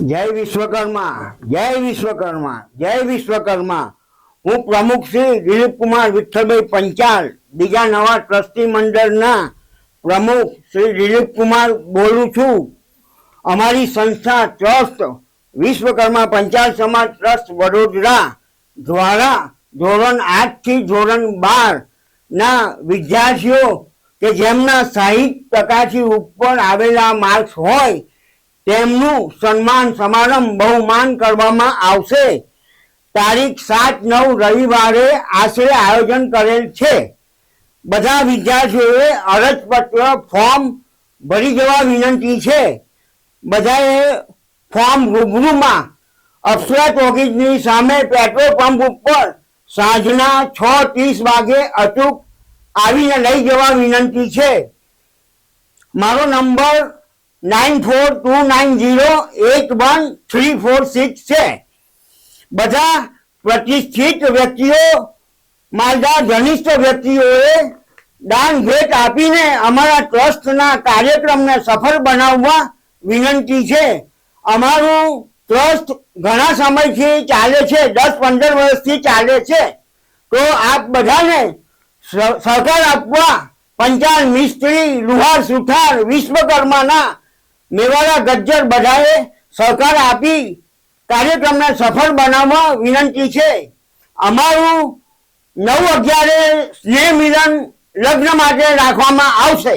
જય વિશ્વકર્મા જય વિશ્વકર્મા જય વિશ્વકર્મા. હું પ્રમુખ શ્રી દિલીપકુમાર વિઠ્ઠલભાઈ પંચાલ, બીજા નવા ટ્રસ્ટી મંડળના પ્રમુખ શ્રી દિલીપકુમાર બોલું છું. અમારી સંસ્થા ટ્રસ્ટ વિશ્વકર્મા પંચાલ સમાજ ટ્રસ્ટ વડોદરા દ્વારા ધોરણ આઠથી ધોરણ બાર ના વિદ્યાર્થીઓ કે જેમના સાહીઠ ટકાથી ઉપર આવેલા માર્ક્સ હોય તેમનું સન્માન સમારંભ બહુમાન કરવામાં આવશે. તારીખ સાત નવ રવિવારે આશરે આયોજન કરેલ છે. બધા વિદ્યાર્થીઓએ અરજપત્ર, ફોર્મ ભરી જવા વિનંતી છે. બધાએ ફોર્મ રૂબરૂમાં અક્ષરા ટોકીજની સામે પેટ્રોલ પંપ ઉપર સાંજના છ ત્રીસ વાગે અચૂક આવીને લઈ જવા વિનંતી છે. મારો number nine four two nine zero eight one three four six છે. બધા પ્રતિષ્ઠિત વ્યક્તિઓ માલદાર ઘનિષ્ઠ વ્યક્તિઓએ દાન ભેટ આપીને અમારા ટ્રસ્ટના કાર્યક્રમને સફળ બનાવવા વિનંતી છે. અમારું ટ્રસ્ટ ઘણા સમયથી ચાલે છે, દસ પંદર વર્ષથી ચાલે છે. તો આપ બધાને સહકાર આપવા, પંચાલ મિસ્ત્રી, લુહાર સુથાર, વિશ્વકર્માના મેવાડા ગજ્જર બધાએ સહકાર આપી કાર્યક્રમને સફળ બનાવવા વિનંતી છે. અમારું નવ અગિયારે સ્નેહ મિલન લગ્ન માટે રાખવામાં આવશે.